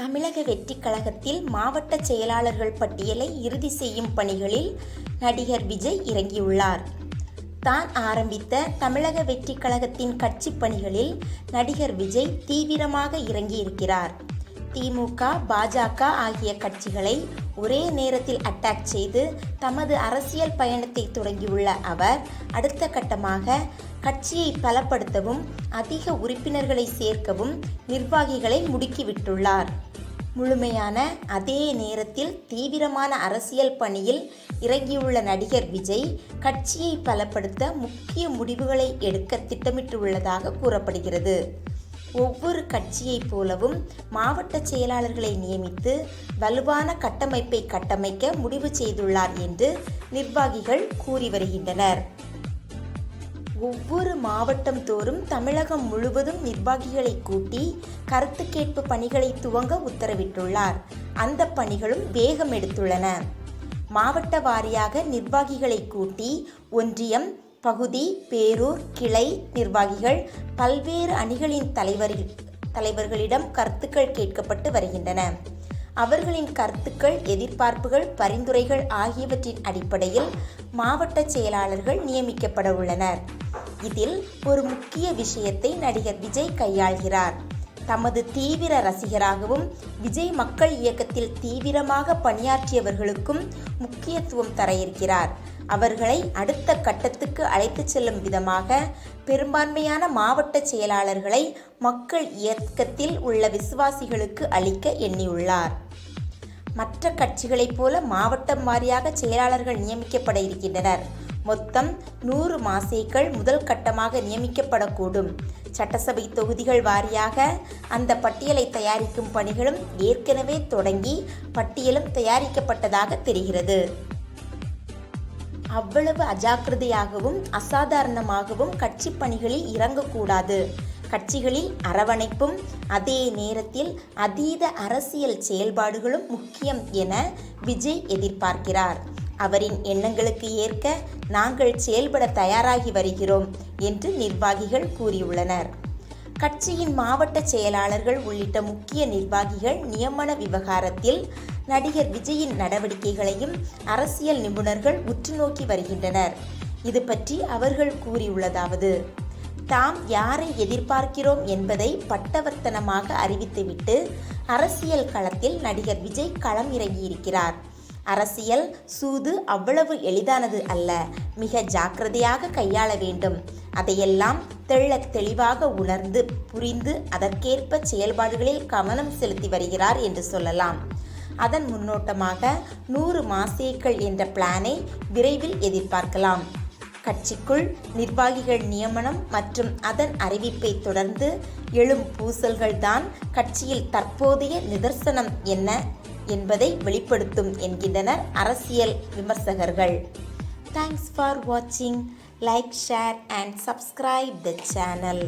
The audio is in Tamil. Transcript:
தமிழக வெற்றிக் கழகத்தில் மாவட்ட செயலாளர்கள் பட்டியலை இறுதி செய்யும் பணிகளில் நடிகர் விஜய் இறங்கியுள்ளார். தான் ஆரம்பித்த தமிழக வெற்றிக் கழகத்தின் கட்சிப் பணிகளில் நடிகர் விஜய் தீவிரமாக இறங்கியிருக்கிறார். திமுக பாஜக ஆகிய கட்சிகளை ஒரே நேரத்தில் அட்டாக் செய்து தமது அரசியல் பயணத்தை தொடங்கியுள்ள அவர் அடுத்த கட்டமாக கட்சியை பலப்படுத்தவும் அதிக உறுப்பினர்களை சேர்க்கவும் நிர்வாகிகளை முடுக்கிவிட்டுள்ளார். முழுமையான அதே நேரத்தில் தீவிரமான அரசியல் பணியில் இறங்கியுள்ள நடிகர் விஜய் கட்சியை பலப்படுத்த முக்கிய முடிவுகளை எடுக்க திட்டமிட்டுள்ளதாக கூறப்படுகிறது. ஒவ்வொரு கட்சியைப் போலவும் மாவட்ட செயலாளர்களை நியமித்து வலுவான கட்டமைப்பை கட்டமைக்க முடிவு செய்துள்ளார் என்று நிர்வாகிகள் கூறி வருகின்றனர். ஒவ்வொரு மாவட்டம் தோறும் தமிழகம் முழுவதும் நிர்வாகிகளை கூட்டி கருத்து கேட்பு பணிகளை துவங்க உத்தரவிட்டுள்ளார். அந்த பணிகளும் வேகம் எடுத்துள்ளன. மாவட்ட வாரியாக நிர்வாகிகளை கூட்டி ஒன்றியம் பகுதி பேரூர் கிளை நிர்வாகிகள் பல்வேறு அணிகளின் தலைவரில் தலைவர்களிடம் கருத்துக்கள் கேட்கப்பட்டு வருகின்றன. அவர்களின் கருத்துக்கள் எதிர்பார்ப்புகள் பரிந்துரைகள் ஆகியவற்றின் அடிப்படையில் மாவட்ட செயலாளர்கள் நியமிக்கப்பட உள்ளனர். இதில் ஒரு முக்கிய விஷயத்தை நடிகர் விஜய் கையாள்கிறார். தமது தீவிர ரசிகராகவும் விஜய் மக்கள் இயக்கத்தில் தீவிரமாக பணியாற்றியவர்களுக்கும் முக்கியத்துவம் தர இருக்கிறார் அவர்களை அடுத்த கட்டத்துக்கு அழைத்துச் செல்லும் விதமாக பெரும்பான்மையான மாவட்ட செயலாளர்களை மக்கள் இயக்கத்தில் உள்ள விசுவாசிகளுக்கு அளிக்க எண்ணியுள்ளார். மற்ற கட்சிகளைப் போல மாவட்டம் வாரியாக செயலாளர்கள் நியமிக்கப்பட இருக்கின்றனர். மொத்தம் நூறு மாசேக்கள் முதல் கட்டமாக நியமிக்கப்படக்கூடும். சட்டசபை தொகுதிகள் வாரியாக அந்த பட்டியலை தயாரிக்கும் பணிகளும் ஏற்கனவே தொடங்கி பட்டியலும் தயாரிக்கப்பட்டதாக தெரிகிறது. அவ்வளவு அஜாக்கிரதையாகவும் அசாதாரணமாகவும் கட்சி பணிகளில் இறங்கக்கூடாது. கட்சிகளில் அரவணைப்பும் அதே நேரத்தில் அதீத அரசியல் செயல்பாடுகளும் முக்கியம் என விஜய் எதிர்பார்க்கிறார். அவரின் எண்ணங்களுக்கு ஏற்க நாங்கள் செயல்பட தயாராகி வருகிறோம் என்று நிர்வாகிகள் கூறியுள்ளனர். கட்சியின் மாவட்ட செயலாளர்கள் உள்ளிட்ட முக்கிய நிர்வாகிகள் நியமன விவகாரத்தில் நடிகர் விஜயின் நடவடிக்கைகளையும் அரசியல் நிபுணர்கள் உற்றுநோக்கி வருகின்றனர். இது பற்றி அவர்கள் கூறியுள்ளதாவது. தாம் யாரை எதிர்பார்க்கிறோம் என்பதை பட்டவர்த்தனமாக அறிவித்துவிட்டு அரசியல் களத்தில் நடிகர் விஜய் களம் இறங்கியிருக்கிறார். அரசியல் சூது அவ்வளவு எளிதானது அல்ல. மிக ஜாக்கிரதையாக கையாள வேண்டும். அதையெல்லாம் தெள்ள தெளிவாக உணர்ந்து புரிந்து அதற்கேற்ப செயல்பாடுகளில் கவனம் செலுத்தி வருகிறார் என்று சொல்லலாம். அதன் முன்னோட்டமாக நூறு மாசேக்கள் என்ற பிளானை விரைவில் எதிர்பார்க்கலாம். கட்சிக்குள் நிர்வாகிகள் நியமனம் மற்றும் அதன் அறிவிப்பை தொடர்ந்து எழும் பூசல்கள்தான் கட்சியில் தற்போதைய நிதர்சனம் என்ன என்பதை வெளிப்படுத்தும் என்கின்றனர் அரசியல் விமர்சகர்கள். தேங்க்ஸ் ஃபார் வாட்சிங் like share and subscribe the channel